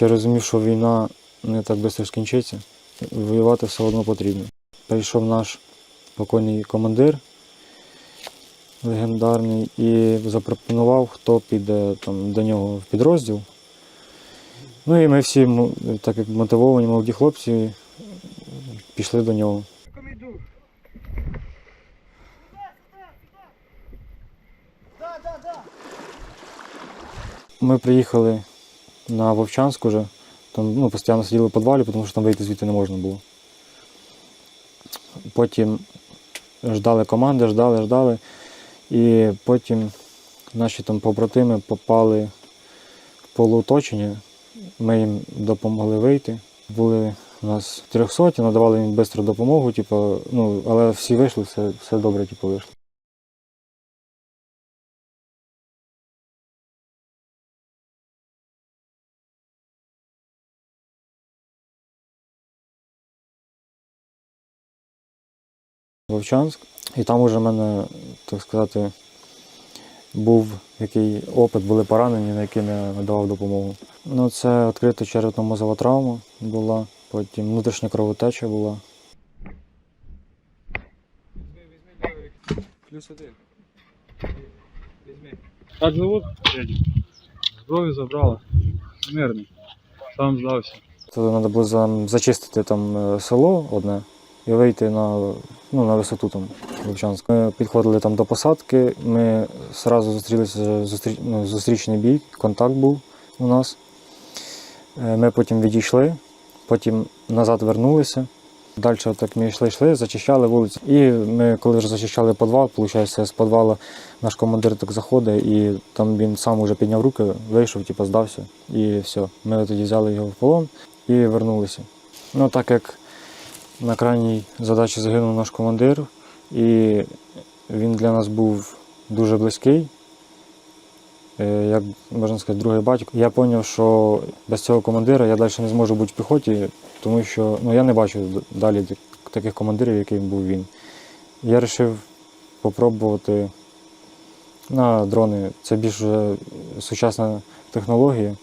Ще розумів, що війна не так швидко скінчиться. Воювати все одно потрібно. Прийшов наш покойний командир легендарний і запропонував, хто піде там, до нього в підрозділ. Ну і ми всі, так як мотивовані молоді хлопці, пішли до нього. Ми приїхали на Вовчанськ уже. Там ну, постійно сиділи в підвалі, тому що там вийти звідти не можна було. Потім ждали команди, ждали, ждали. І потім наші там побратими попали в полуоточення. Ми їм допомогли вийти. Були у нас трьохсоті, надавали їм швидку допомогу, типу, ну, але всі вийшли, все, все добре типу, вийшло. Вовчанськ. І там уже в мене, так сказати, був який опит, були поранені, на які не надавав допомогу. Ну, це відкрита черепно-мозова травма була, потім внутрішня кровотеча була. Плюс один. Візьми. Зовут? Дядя. Зброю забрали. Мирний. Сам здався. То треба було зачистити там е, село одне і вийти на, ну, на висоту там Вовчанськ. Ми підходили там до посадки, ми одразу зустрілися, зустріч, ну, зустрічний бій, контакт був у нас. Е, Ми потім відійшли, потім назад вернулися. Далі так ми йшли, йшли, зачищали вулицю. І ми, коли вже зачищали підвал, виходить, з підвалу наш командир так заходить, і там він сам вже підняв руки, вийшов, типу, здався, і все. Ми тоді взяли його в полон і вернулися. Ну, так як на крайній задачі загинув наш командир, і він для нас був дуже близький, е, як можна сказати, другий батько. Я зрозумів, що без цього командира я далі не зможу бути в піхоті, тому що ну, я не бачу далі таких командирів, яким був він. Я вирішив спробувати на дрони. Це більш сучасна технологія.